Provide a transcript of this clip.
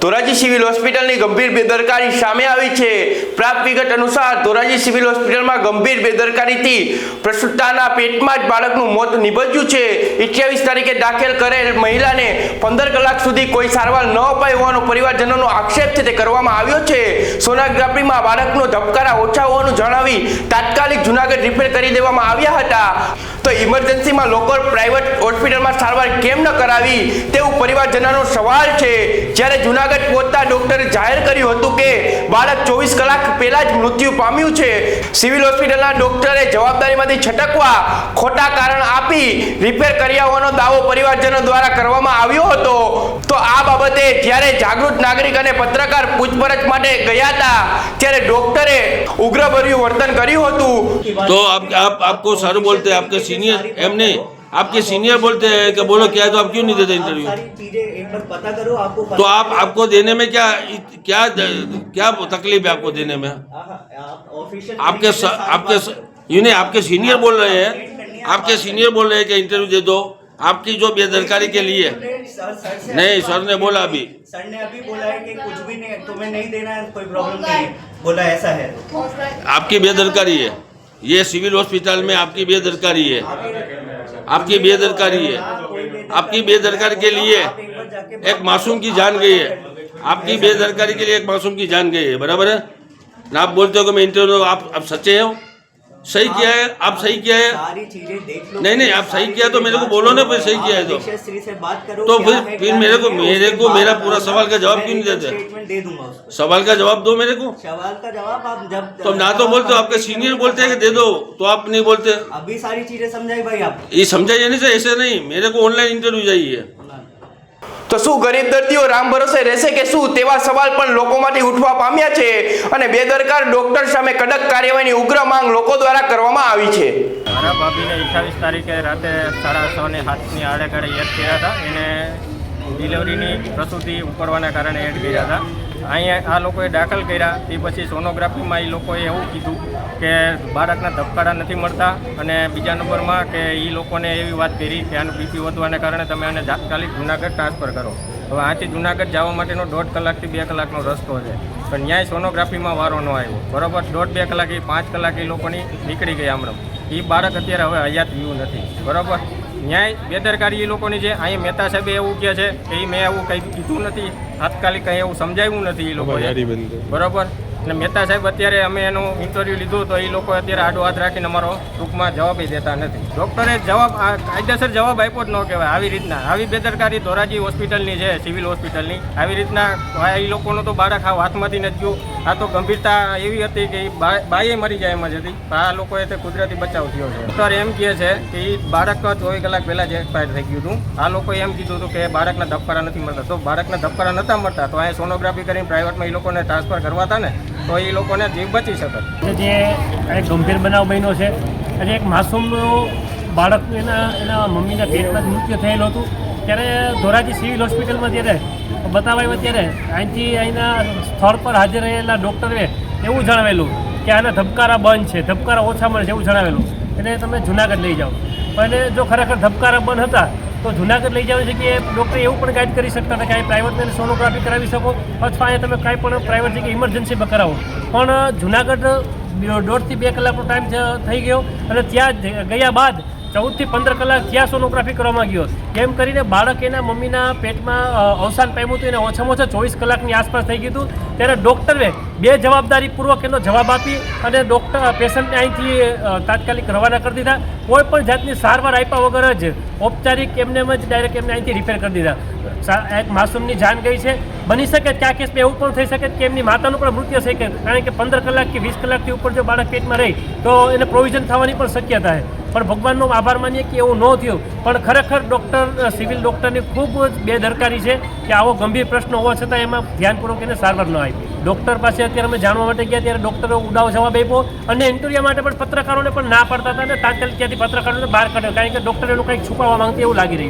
Dhoraji civil હોસ્પિટલની ગંભીર બેદરકારી સામે આવી છે. પ્રાપ્ત વિગત અનુસાર ધોરાજી સિવિલ હોસ્પિટલમાં ગંભીર બેદરકારીથી પ્રસૂતાના પેટમાં જ બાળકનું મોત નિપજ્યું છે. અઠ્યાવીસ તારીખે દાખલ કરેલ મહિલાને પંદર કલાક સુધી કોઈ સારવાર ન અપાઈ હોવાનો પરિવારજનોનો આક્ષેપ છે તે કરવામાં આવ્યો છે. સોનોગ્રાફીમાં બાળકનો ધબકારા ઓછા હોવાનું જણાવી તાત્કાલિક જુનાગઢ રિફેર કરી દેવામાં આવ્યા હતા. તો ઇમરજન્સીમાં લોકલ પ્રાઇવેટ હોસ્પિટલમાં સારવાર કેમ ન કરાવી તેવું પરિવારજનોનો સવાલ છે. જ્યારે જુનાગઢ જૂનાગઢ પહોંચતા ડોક્ટરે જાહેર કર્યું હતું કે બાળક ચોવીસ કલાક પહેલા જ મૃત્યુ પામ્યું છે. સિવિલ હોસ્પિટલના ડોક્ટરે જવાબદારીમાંથી છટકવા ખોટા કારણ આપી રિપેર કર્યા હોવાનો દાવો પરિવારજનો દ્વારા કરવામાં આવ્યો હતો. તો આ બાબતે જ્યારે જાગૃત નાગરિક અને પત્રકાર પૂછપરછ માટે ગયા હતા, ત્યારે ડોક્ટરે ઉગ્રભર્યું વર્તન કર્યું હતું. તો આપ આપકો સર બોલતે, આપકે સિનિયર એમ નહીં. आपके सीनियर बोलते हैं कि बोलो क्या है तो आप क्यों नहीं देते इंटरव्यू सारी चीज़ें एक बार पता करो आपको पता तो आप आपको देने में क्या क्या क्या तकलीफ़ है आपको देने में? आपके स- आपके ये नहीं आपके सीनियर बोल रहे हैं आपके सीनियर बोल रहे हैं कि इंटरव्यू दे दो। आपकी जो बेदरकारी के लिए। सर सर नहीं सर ने बोला अभी। सर ने अभी बोला है कि कुछ भी नहीं तुम्हें नहीं देना है कोई प्रॉब्लम नहीं बोला ऐसा है। आपकी बेदरकारी है। ये सिविल हॉस्पिटल में आपकी बेदरकारी है। आपकी बेदरकारी है। आपकी बेदरकारी के लिए एक मासूम की जान गई है। आपकी बेदरकारी के लिए एक मासूम की जान गई है। बराबर है? ना आप बोलते हो कि मैं इंटरव्यू आप आप सच्चे हो? सही किया है आप सही किया है। सारी चीज़ें देख लो नहीं नहीं आप सही किया तो मेरे को बोलो ना फिर सही किया है तो। से बात करो तो फिर फिर मेरे को मेरे को मेरा पूरा सवाल का जवाब क्यों नहीं देते? दे दूँगा सवाल का जवाब दो मेरे को। सवाल का जवाब आप जब तो ना तो बोलते हो आपके सीनियर बोलते हैं कि दे दो तो आप नहीं बोलते। अभी सारी चीज़ें समझाई भाई आप। ये समझाइए नहीं सर ऐसे नहीं मेरे को ऑनलाइन इंटरव्यू चाहिए। તો શું ગરીબ દર્દીઓ રામ ભરોસે રહેશે કે શું? તેવા સવાલ પણ લોકોમાંથી ઉઠવા પામ્યા છે અને બેદરકાર ડોક્ટર સામે કડક કાર્યવાહીની ઉગ્ર માંગ લોકો દ્વારા કરવામાં આવી છે. મારા ભાભીને અઠ્ઠાવીસ તારીખે રાતે સાડા છ ને સાતની આડે કાળે એડ કર્યા હતા. એને ડિલિવરીની પ્રસૂતિ ઉપડવાના કારણે એડ કર્યા હતા. અહીંયા આ લોકોએ દાખલ કર્યા. તે પછી સોનોગ્રાફીમાં એ લોકોએ એવું કીધું કે બાળકના ધબકારા નથી મળતા અને બીજા નંબરમાં કે એ લોકોને એવી વાત કરી કે આનું બીપી વધવાને કારણે તમે આને તાત્કાલિક જુનાગઢ ટ્રાન્સફર કરો. હવે આથી જુનાગઢ જવા માટેનો દોઢ કલાકથી બે કલાકનો રસ્તો છે. પણ ન્યાય સોનોગ્રાફીમાં વારો ન આવ્યો. બરોબર? દોઢ બે કલાક એ પાંચ કલાક એ લોકોની નીકળી ગઈ હમણાં એ બાળક અત્યારે હવે હયાત વ્યૂ નથી. બરોબર? ન્યાય બેદરકારી એ લોકોની છે. અહીંયા મહેતા સાહેબે એવું કહે છે કે એ મેં એવું કંઈ કીધું નથી. તાત્કાલિક કંઈ એવું સમજાવ્યું નથી એ લોકોએ. બરોબર? અને મહેતા સાહેબ અત્યારે અમે એનું ઇન્ટરવ્યૂ લીધું તો એ લોકો અત્યારે આડો હાથ રાખીને અમારો ટૂંકમાં જવાબ દેતા નથી. ડૉક્ટરે જવાબ કાયદેસર જવાબ આપ્યો જ ન કહેવાય, આવી રીતના. આવી બેદરકારી ધોરાજી હોસ્પિટલની છે, સિવિલ હોસ્પિટલની. આવી રીતના એ લોકોનો તો બાળક આ હાથમાંથી નથી ગયું. આ તો ગંભીરતા એવી હતી કે બાઈએ મરી જાય એમ જ હતી. આ લોકોએ તે કુદરતી બચાવ થયો છે. ડૉક્ટર એમ કહે છે કે એ બાળક ચોવીસ કલાક પહેલાં જ એક્સપાયર થઈ ગયું હતું. આ લોકોએ એમ કીધું હતું કે બાળકના ધબકારા નથી મળતા. તો બાળકના ધબકારા નહોતા મળતા, તો અહીંયા સોનોગ્રાફી કરીને પ્રાઇવેટમાં એ લોકોને ટ્રાન્સફર કરવા હતા ને તો એ લોકોને જીવ બચી શકે. જે એક ગંભીર બનાવ બન્યો છે અને એક માસૂમનું બાળક એના એના મમ્મીના પેટમાં જ મૃત્યુ થયેલું હતું. ત્યારે ધોરાજી સિવિલ હોસ્પિટલમાં જ્યારે બતાવાયું ત્યારે અહીંથી અહીંના સ્થળ પર હાજર રહેલા ડૉક્ટરે એવું જણાવેલું કે આના ધબકારા બંધ છે, ધબકારા ઓછા મળે છે એવું જણાવેલું. એટલે તમે જુનાગઢ લઈ જાઓ. પણ જો ખરેખર ધબકારા બંધ હતા તો જુનાગઢ લઈ જવાની જગ્યાએ ડૉક્ટર એવું પણ ગાઈડ કરી શકતા હતા કે અહીં પ્રાઇવેટમાં સોનોગ્રાફી કરાવી શકો અથવા અહીંયા તમે કાંઈ પણ પ્રાઇવેટ જગ્યાએ ઇમરજન્સી કરાવો પણ જુનાગઢ દોઢથી બે કલાકનો ટાઈમ થઈ ગયો અને ત્યાં ગયા બાદ ચૌદથી પંદર કલાક ત્યાં સોનોગ્રાફી કરવામાં ગયો કેમ કરીને બાળક એના મમ્મીના પેટમાં અવસાન પામ્યું હતું, એને ઓછામાં ઓછા ચોવીસ કલાકની આસપાસ થઈ ગયું હતું. ત્યારે ડૉક્ટરે બે જવાબદારીપૂર્વક એનો જવાબ આપી અને ડૉક્ટર પેશન્ટને અહીંથી તાત્કાલિક રવાના કરી દીધા. કોઈ પણ જાતની સારવાર આપ્યા વગર જ ઔપચારિક એમને એમ જ ડાયરેક્ટ એમને અહીંથી રિપેર કરી દીધા. એક માસૂમની જાન ગઈ છે. બની શકે કે આ કેસમાં એવું પણ થઈ શકે કે એમની માતાનું પણ મૃત્યુ થઈ શકે. કારણ કે પંદર કલાક કે વીસ કલાકથી ઉપર જો બાળક પેટમાં રહી, તો એને પ્રોવિઝન થવાની પણ શક્યતા છે. પણ ભગવાનનો આભાર માનીએ કે એવું ન થયું. પણ ખરેખર ડૉક્ટર સિવિલ ડૉક્ટરની ખૂબ જ બેદરકારી છે કે આવો ગંભીર પ્રશ્ન હોવા છતાં એમાં ધ્યાનપૂર્વક એને સારવાર ન આવી ડૉક્ટર પાસે અત્યારે અમે જાણવા માટે ગયા ત્યારે ડૉક્ટરો ઉડાવ જવાબ આપ્યો અને ઇન્ટરવ્યુ માટે પણ પત્રકારોને પણ ના પાડતા હતા અને તાત્કાલિક ત્યાંથી પત્રકારોને બહાર કાઢ્યો. કારણ કે ડૉક્ટર કંઈક છુપાવવા માંગતી એવું લાગી રહ્યું